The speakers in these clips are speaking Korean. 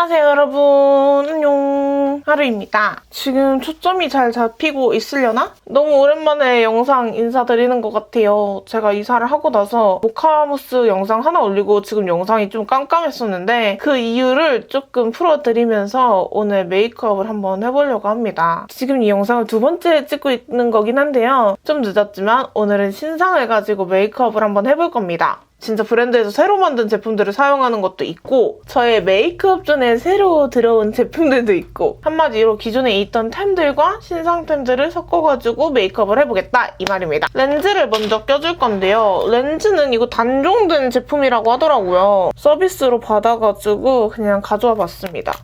안녕하세요 여러분. 안녕. 하루입니다. 지금 초점이 잘 잡히고 있으려나? 너무 오랜만에 영상 인사드리는 것 같아요. 제가 이사를 하고 나서 모카무스 영상 하나 올리고 지금 영상이 좀 깜깜했었는데 그 이유를 조금 풀어드리면서 오늘 메이크업을 한번 해보려고 합니다. 지금 이 영상을 두 번째 찍고 있는 거긴 한데요. 좀 늦었지만 오늘은 신상을 가지고 메이크업을 한번 해볼 겁니다 진짜 브랜드에서 새로 만든 제품들을 사용하는 것도 있고 저의 메이크업 전에 새로 들어온 제품들도 있고 한마디로 기존에 있던 템들과 신상템들을 섞어가지고 메이크업을 해보겠다 이 말입니다. 렌즈를 먼저 껴줄 건데요. 렌즈는 이거 단종된 제품이라고 하더라고요. 서비스로 받아가지고 그냥 가져와 봤습니다.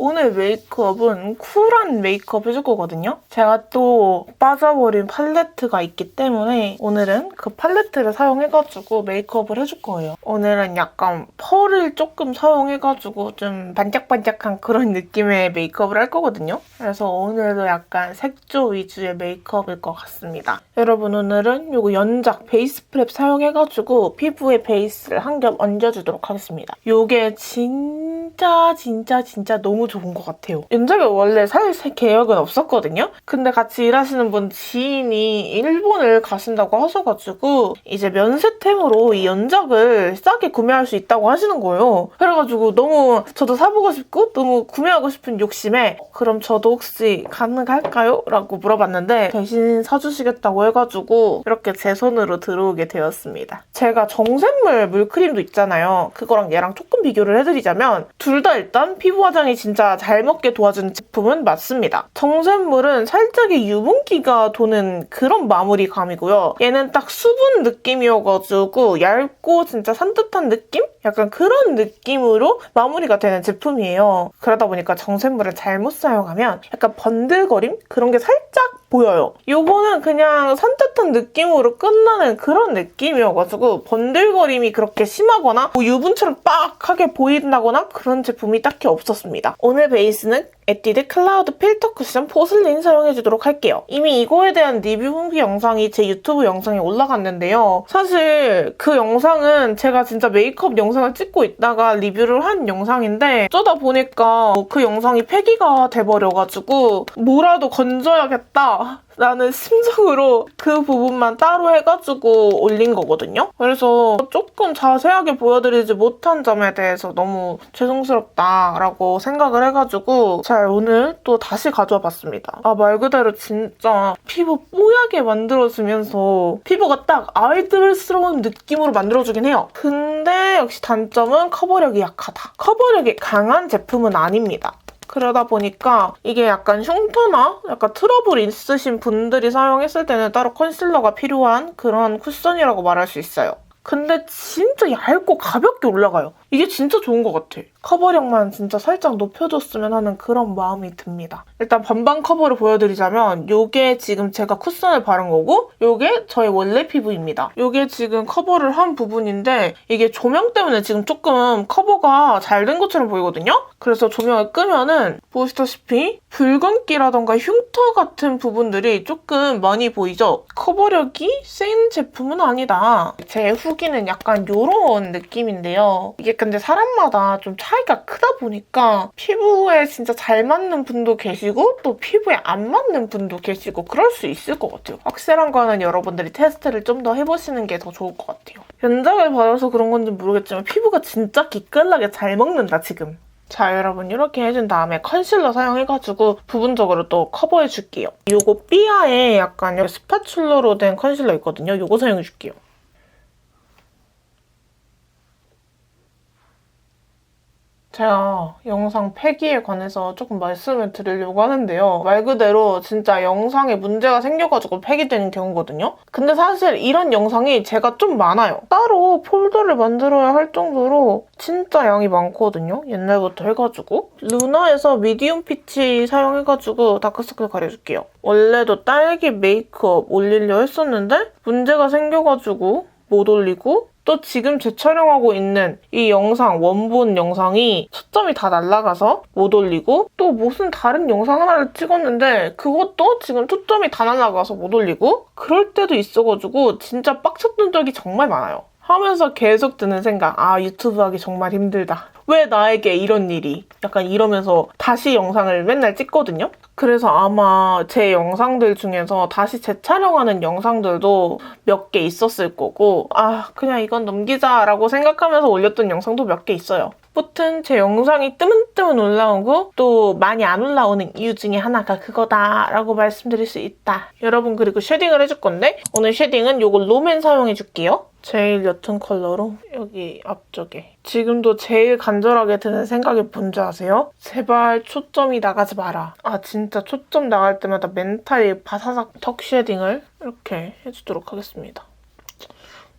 오늘 메이크업은 쿨한 메이크업 해줄 거거든요. 제가 또 빠져버린 팔레트가 있기 때문에 오늘은 그 팔레트를 사용해가지고 메이크업을 해줄 거예요. 오늘은 약간 펄을 조금 사용해가지고 좀 반짝반짝한 그런 느낌의 메이크업을 할 거거든요. 그래서 오늘도 약간 색조 위주의 메이크업일 것 같습니다. 여러분 오늘은 요거 연작 베이스 프랩 사용해가지고 피부에 베이스를 한 겹 얹어주도록 하겠습니다. 요게 진 짜 진짜 진짜 너무 좋은 것 같아요. 연작에 원래 살 계획은 없었거든요. 근데 같이 일하시는 분 지인이 일본을 가신다고 하셔가지고 이제 면세템으로 이 연작을 싸게 구매할 수 있다고 하시는 거예요. 그래가지고 너무 저도 사보고 싶고 너무 구매하고 싶은 욕심에 그럼 저도 혹시 가능할까요? 라고 물어봤는데 대신 사주시겠다고 해가지고 이렇게 제 손으로 들어오게 되었습니다. 제가 정샘물 물크림도 있잖아요. 그거랑 얘랑 조금 비교를 해드리자면 둘 다 일단 피부 화장이 진짜 잘 먹게 도와주는 제품은 맞습니다. 정샘물은 살짝의 유분기가 도는 그런 마무리감이고요. 얘는 딱 수분 느낌이어가지고 얇고 진짜 산뜻한 느낌? 약간 그런 느낌으로 마무리가 되는 제품이에요. 그러다 보니까 정샘물을 잘못 사용하면 약간 번들거림? 그런 게 살짝 보여요. 요거는 그냥 산뜻한 느낌으로 끝나는 그런 느낌이어가지고 번들거림이 그렇게 심하거나 뭐 유분처럼 빡 하게 보인다거나 그런 제품이 딱히 없었습니다. 오늘 베이스는 에뛰드 클라우드 필터 쿠션 포슬린 사용해주도록 할게요. 이미 이거에 대한 리뷰 영상이 제 유튜브 영상에 올라갔는데요. 사실 그 영상은 제가 진짜 메이크업 영상을 찍고 있다가 리뷰를 한 영상인데 어쩌다 보니까 그 영상이 폐기가 돼버려가지고 뭐라도 건져야겠다 라는 심정으로 그 부분만 따로 해가지고 올린 거거든요. 그래서 조금 자세하게 보여드리지 못한 점에 대해서 너무 죄송스럽다라고 생각을 해가지고 잘 오늘 또 다시 가져와 봤습니다. 아 말 그대로 진짜 피부 뽀얗게 만들어주면서 피부가 딱 아이들스러운 느낌으로 만들어주긴 해요. 근데 역시 단점은 커버력이 약하다. 커버력이 강한 제품은 아닙니다. 그러다 보니까 이게 약간 흉터나 약간 트러블 있으신 분들이 사용했을 때는 따로 컨실러가 필요한 그런 쿠션이라고 말할 수 있어요. 근데 진짜 얇고 가볍게 올라가요. 이게 진짜 좋은 것 같아. 커버력만 진짜 살짝 높여줬으면 하는 그런 마음이 듭니다. 일단 반반 커버를 보여드리자면 요게 지금 제가 쿠션을 바른 거고 요게 저의 원래 피부입니다. 요게 지금 커버를 한 부분인데 이게 조명 때문에 지금 조금 커버가 잘 된 것처럼 보이거든요? 그래서 조명을 끄면은 보시다시피 붉은기라던가 흉터 같은 부분들이 조금 많이 보이죠? 커버력이 센 제품은 아니다. 제 후기는 약간 요런 느낌인데요. 이게 근데 사람마다 좀 차이가 크다 보니까 피부에 진짜 잘 맞는 분도 계시고 또 피부에 안 맞는 분도 계시고 그럴 수 있을 것 같아요. 확실한 거는 여러분들이 테스트를 좀 더 해보시는 게 더 좋을 것 같아요. 연작을 받아서 그런 건지 모르겠지만 피부가 진짜 기깔나게 잘 먹는다 지금. 자 여러분 이렇게 해준 다음에 컨실러 사용해가지고 부분적으로 또 커버해줄게요. 요거 삐아에 약간 스파츌러로 된 컨실러 있거든요. 요거 사용해줄게요. 제가 영상 폐기에 관해서 조금 말씀을 드리려고 하는데요. 말 그대로 진짜 영상에 문제가 생겨가지고 폐기되는 경우거든요. 근데 사실 이런 영상이 제가 좀 많아요. 따로 폴더를 만들어야 할 정도로 진짜 양이 많거든요. 옛날부터 해가지고. 루나에서 미디움 피치 사용해가지고 다크서클 가려줄게요. 원래도 딸기 메이크업 올리려 했었는데 문제가 생겨가지고 못 올리고 또 지금 재촬영하고 있는 이 영상, 원본 영상이 초점이 다 날아가서 못 올리고 또 무슨 다른 영상 하나를 찍었는데 그것도 지금 초점이 다 날아가서 못 올리고 그럴 때도 있어가지고 진짜 빡쳤던 적이 정말 많아요. 하면서 계속 드는 생각, 아 유튜브 하기 정말 힘들다. 왜 나에게 이런 일이? 약간 이러면서 다시 영상을 맨날 찍거든요. 그래서 아마 제 영상들 중에서 다시 재촬영하는 영상들도 몇 개 있었을 거고, 아, 그냥 이건 넘기자라고 생각하면서 올렸던 영상도 몇 개 있어요. 무튼 제 영상이 뜨문뜨문 올라오고 또 많이 안 올라오는 이유 중에 하나가 그거다라고 말씀드릴 수 있다. 여러분 그리고 쉐딩을 해줄 건데 오늘 쉐딩은 요거 롬앤 사용해 줄게요. 제일 옅은 컬러로 여기 앞쪽에 지금도 제일 간절하게 드는 생각이 뭔지 아세요? 제발 초점이 나가지 마라. 아 진짜 초점 나갈 때마다 멘탈이 바사삭 턱 쉐딩을 이렇게 해주도록 하겠습니다.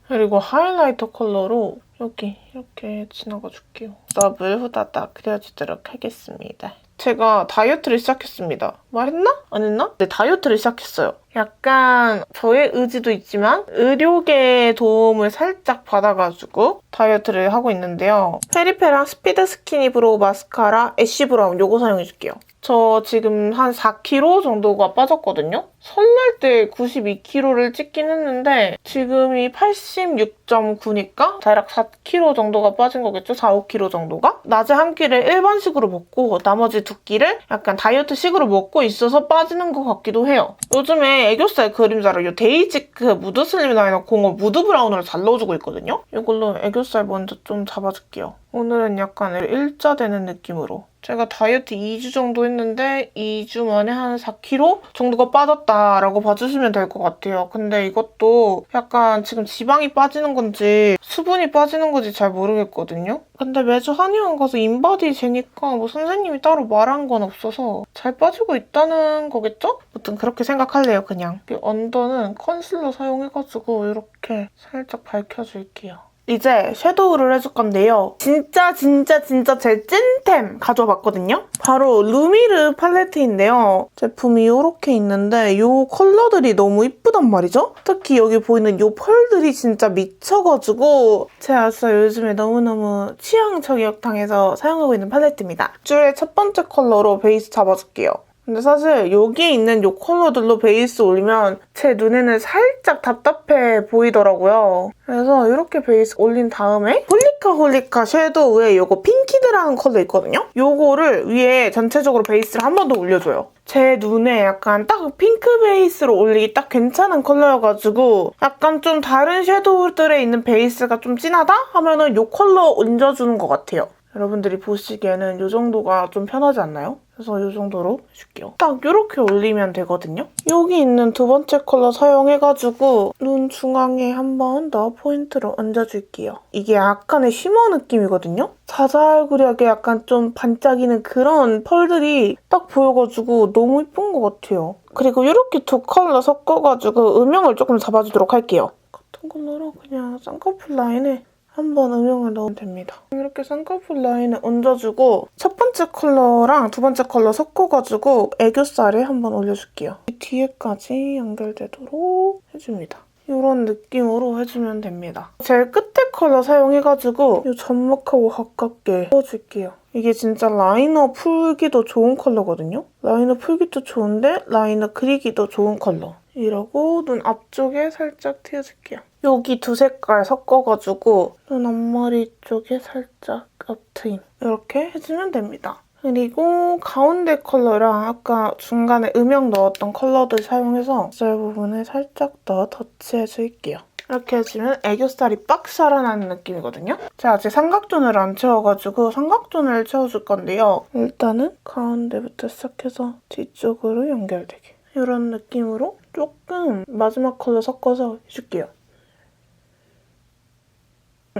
그리고 하이라이터 컬러로 여기 이렇게 지나가 줄게요. 더블 후다닥 그려주도록 하겠습니다. 제가 다이어트를 시작했습니다. 말했나? 안 했나? 네, 다이어트를 시작했어요. 약간 저의 의지도 있지만 의료계의 도움을 살짝 받아가지고 다이어트를 하고 있는데요. 페리페랑 스피드 스키니 브로우 마스카라 애쉬 브라운 요거 사용해줄게요. 저 지금 한 4kg 정도가 빠졌거든요. 설날 때 92kg를 찍긴 했는데 지금이 86.9니까 대략 4kg 정도가 빠진 거겠죠? 4, 5kg 정도가? 낮에 한 끼를 일반식으로 먹고 나머지 두 끼를 약간 다이어트식으로 먹고 있어서 빠지는 것 같기도 해요. 요즘에 애교살 그림자를 이 데이지크 무드 슬림 라이너 공업 무드 브라운으로 잘 넣어주고 있거든요. 이걸로 애교살 먼저 좀 잡아줄게요. 오늘은 약간 일자되는 느낌으로 제가 다이어트 2주 정도 했는데 2주 만에 한 4kg 정도가 빠졌다 라고 봐주시면 될 것 같아요. 근데 이것도 약간 지금 지방이 빠지는 건지 수분이 빠지는 건지 잘 모르겠거든요. 근데 매주 한의원 가서 인바디 재니까 뭐 선생님이 따로 말한 건 없어서 잘 빠지고 있다는 거겠죠? 아무튼 그렇게 생각할래요, 그냥. 이 언더는 컨실러 사용해가지고 이렇게 살짝 밝혀줄게요. 이제 섀도우를 해줄 건데요. 진짜 진짜 진짜 제 찐템 가져와 봤거든요. 바로 루미르 팔레트인데요. 제품이 이렇게 있는데 이 컬러들이 너무 이쁘단 말이죠? 특히 여기 보이는 이 펄들이 진짜 미쳐가지고 제가 진짜 요즘에 너무너무 취향 저격당해서 사용하고 있는 팔레트입니다. 줄의 첫 번째 컬러로 베이스 잡아줄게요. 근데 사실 여기 있는 이 컬러들로 베이스 올리면 제 눈에는 살짝 답답해 보이더라고요. 그래서 이렇게 베이스 올린 다음에 홀리카 홀리카 섀도우에 이거 핑키드라는 컬러 있거든요? 요거를 위에 전체적으로 베이스를 한 번 더 올려줘요. 제 눈에 약간 딱 핑크 베이스로 올리기 딱 괜찮은 컬러여가지고 약간 좀 다른 섀도우들에 있는 베이스가 좀 진하다? 하면은 이 컬러 얹어주는 것 같아요. 여러분들이 보시기에는 이 정도가 좀 편하지 않나요? 그래서 이 정도로 해줄게요. 딱 이렇게 올리면 되거든요. 여기 있는 두 번째 컬러 사용해가지고 눈 중앙에 한 번 더 포인트를 얹어줄게요. 이게 약간의 쉬머 느낌이거든요. 자잘구리하게 약간 좀 반짝이는 그런 펄들이 딱 보여가지고 너무 예쁜 것 같아요. 그리고 이렇게 두 컬러 섞어가지고 음영을 조금 잡아주도록 할게요. 같은 컬러로 그냥 쌍꺼풀 라인에 한번 음영을 넣으면 됩니다. 이렇게 쌍꺼풀 라인을 얹어주고 첫 번째 컬러랑 두 번째 컬러 섞어가지고 애교살에 한번 올려줄게요. 이 뒤에까지 연결되도록 해줍니다. 이런 느낌으로 해주면 됩니다. 제일 끝에 컬러 사용해가지고 이 점막하고 가깝게 넣어줄게요. 이게 진짜 라이너 풀기도 좋은 컬러거든요? 라이너 풀기도 좋은데 라이너 그리기도 좋은 컬러. 이러고 눈 앞쪽에 살짝 튀어줄게요. 여기 두 색깔 섞어가지고 눈 앞머리 쪽에 살짝 앞트임 이렇게 해주면 됩니다. 그리고 가운데 컬러랑 아까 중간에 음영 넣었던 컬러들 사용해서 살 부분에 살짝 더 터치해줄게요. 이렇게 해주면 애교살이 빡 살아나는 느낌이거든요. 제가 아직 삼각존을 안 채워가지고 삼각존을 채워줄 건데요. 일단은 가운데부터 시작해서 뒤쪽으로 연결되게. 이런 느낌으로 조금 마지막 컬러 섞어서 해줄게요.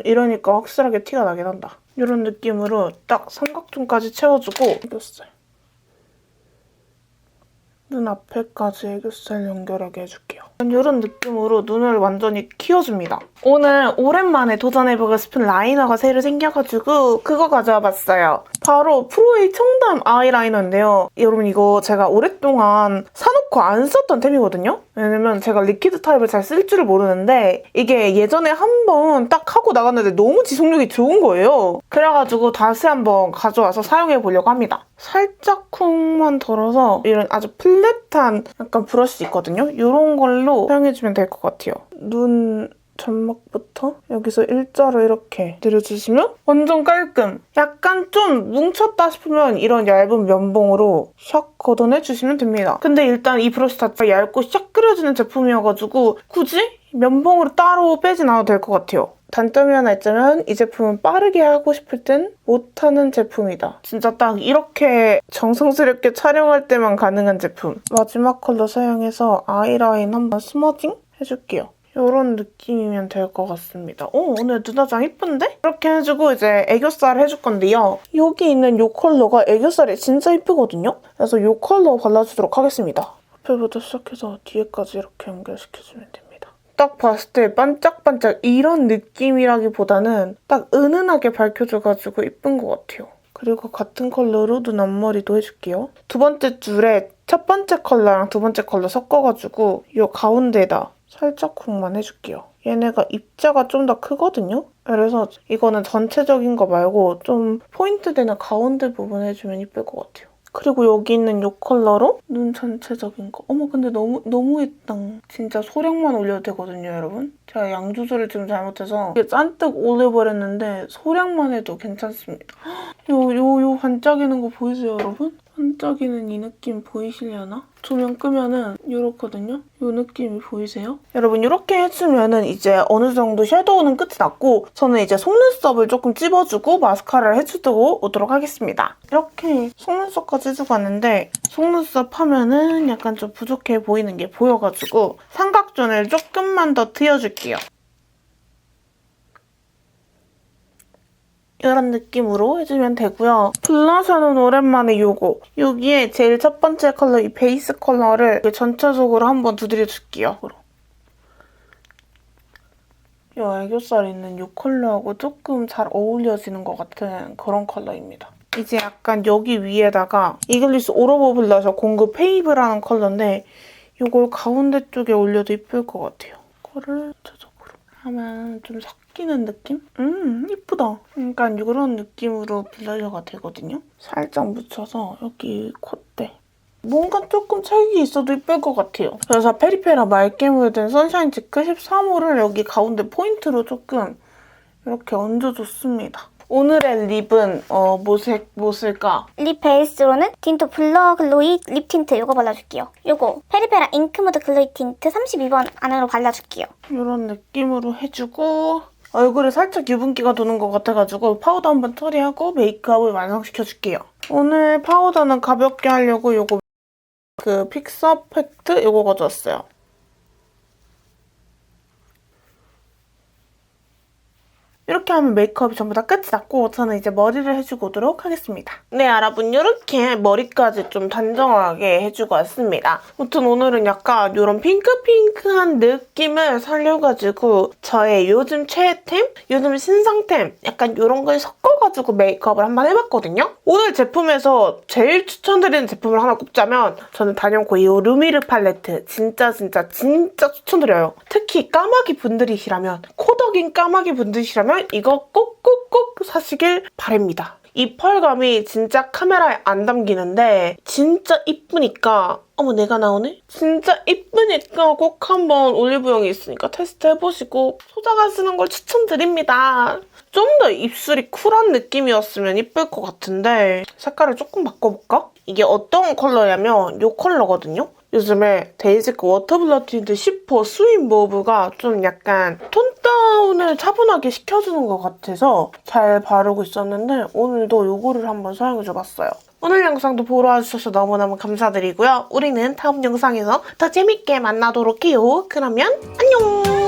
이러니까 확실하게 티가 나긴 한다. 이런 느낌으로 딱 삼각존까지 채워주고 애교살. 눈 앞에까지 애교살 연결하게 해줄게요. 이런 느낌으로 눈을 완전히 키워줍니다. 오늘 오랜만에 도전해보고 싶은 라이너가 새로 생겨가지고 그거 가져와 봤어요. 바로 프로웨이 청담 아이라이너인데요. 여러분 이거 제가 오랫동안 사놓고 안 썼던 템이거든요? 왜냐면 제가 리퀴드 타입을 잘 쓸 줄을 모르는데 이게 예전에 한 번 딱 하고 나갔는데 너무 지속력이 좋은 거예요. 그래가지고 다시 한번 가져와서 사용해 보려고 합니다. 살짝 쿵만 덜어서 이런 아주 플랫한 약간 브러쉬 있거든요? 이런 걸로 사용해주면 될 것 같아요. 눈 점막부터 여기서 일자로 이렇게 내려주시면 완전 깔끔. 약간 좀 뭉쳤다 싶으면 이런 얇은 면봉으로 샥 걷어내주시면 됩니다. 근데 일단 이 브러쉬 자체가 얇고 샥 끓여지는 제품이어가지고 굳이 면봉으로 따로 빼진 않아도 될 것 같아요. 단점이 하나 있자면 이 제품은 빠르게 하고 싶을 땐 못하는 제품이다. 진짜 딱 이렇게 정성스럽게 촬영할 때만 가능한 제품. 마지막 컬러 사용해서 아이라인 한번 스머징 해줄게요. 이런 느낌이면 될 것 같습니다. 오, 오늘 눈화장 이쁜데? 이렇게 해주고 이제 애교살 해줄 건데요. 여기 있는 이 컬러가 애교살이 진짜 이쁘거든요? 그래서 이 컬러 발라주도록 하겠습니다. 앞에부터 시작해서 뒤에까지 이렇게 연결시켜주면 됩니다. 딱 봤을 때 반짝반짝 이런 느낌이라기보다는 딱 은은하게 밝혀줘가지고 이쁜 것 같아요. 그리고 같은 컬러로 눈 앞머리도 해줄게요. 두 번째 줄에 첫 번째 컬러랑 두 번째 컬러 섞어가지고 이 가운데에다 살짝 쿵만 해줄게요. 얘네가 입자가 좀 더 크거든요? 그래서 이거는 전체적인 거 말고 좀 포인트 되는 가운데 부분 해주면 이쁠 것 같아요. 그리고 여기 있는 이 컬러로 눈 전체적인 거. 어머 근데 너무 너무 예쁘다. 진짜 소량만 올려도 되거든요, 여러분. 제가 양 조절을 좀 잘못해서 이게 잔뜩 올려버렸는데 소량만 해도 괜찮습니다. 요요요 반짝이는 거 보이세요, 여러분? 반짝이는 이 느낌 보이시려나? 조명 끄면은 이렇거든요? 이 느낌이 보이세요? 여러분 이렇게 해주면은 이제 어느 정도 섀도우는 끝이 났고 저는 이제 속눈썹을 조금 찝어주고 마스카라를 해주고 오도록 하겠습니다. 이렇게 속눈썹까지 해주고 왔는데 속눈썹 하면은 약간 좀 부족해 보이는 게 보여가지고 삼각존을 조금만 더 트여줄게요. 이런 느낌으로 해주면 되고요. 블러셔는 오랜만에 요거. 여기에 제일 첫 번째 컬러 이 베이스 컬러를 전체적으로 한번 두드려줄게요. 이 애교살 있는 이 컬러하고 조금 잘 어울려지는 것 같은 그런 컬러입니다. 이제 약간 여기 위에다가 이글리스 올오버 블러셔 공급 페이브라는 컬러인데 이걸 가운데 쪽에 올려도 이쁠 것 같아요. 이거를 전체적으로 하면 좀 섞이는 느낌? 음, 이쁘다. 약간 이런 느낌으로 블러셔가 되거든요. 살짝 묻혀서 여기 콧대. 뭔가 조금 찰기 있어도 이쁠 것 같아요. 그래서 페리페라 맑게 물든 선샤인 지크 13호를 여기 가운데 포인트로 조금 이렇게 얹어줬습니다. 오늘의 립은 어, 뭐색, 뭐 쓸까? 립 베이스로는 틴트 블러 글로이 립 틴트 이거 발라줄게요. 요거 페리페라 잉크 무드 글로이 틴트 32번 안으로 발라줄게요. 이런 느낌으로 해주고 얼굴에 살짝 유분기가 도는 것 같아가지고 파우더 한번 처리하고 메이크업을 완성시켜줄게요. 오늘 파우더는 가볍게 하려고 요거 그 픽서 팩트 요거 가져왔어요. 이렇게 하면 메이크업이 전부 다 끝이 났고 저는 이제 머리를 해주고 오도록 하겠습니다. 네 여러분 이렇게 머리까지 좀 단정하게 해주고 왔습니다. 아무튼 오늘은 약간 이런 핑크핑크한 느낌을 살려가지고 저의 요즘 최애템, 요즘 신상템 약간 이런 걸 섞어가지고 메이크업을 한번 해봤거든요. 오늘 제품에서 제일 추천드리는 제품을 하나 꼽자면 저는 단연코 이 루미르 팔레트 진짜 진짜 진짜 추천드려요. 특히 까마귀 분들이시라면 코덕인 까마귀 분들이시라면 이거 꼭꼭꼭 사시길 바랍니다. 이 펄감이 진짜 카메라에 안 담기는데 진짜 이쁘니까 어머 내가 나오네? 진짜 이쁘니까 꼭 한번 올리브영이 있으니까 테스트 해보시고 소장하시는 걸 추천드립니다. 좀 더 입술이 쿨한 느낌이었으면 이쁠 것 같은데 색깔을 조금 바꿔볼까? 이게 어떤 컬러냐면 이 컬러거든요? 요즘에 데이지크 워터블러 틴트 10호 스윗 모브가 좀 약간 톤 다운을 차분하게 시켜주는 것 같아서 잘 바르고 있었는데 오늘도 이거를 한번 사용해줘봤어요. 오늘 영상도 보러 와주셔서 너무너무 감사드리고요. 우리는 다음 영상에서 더 재밌게 만나도록 해요. 그러면 안녕!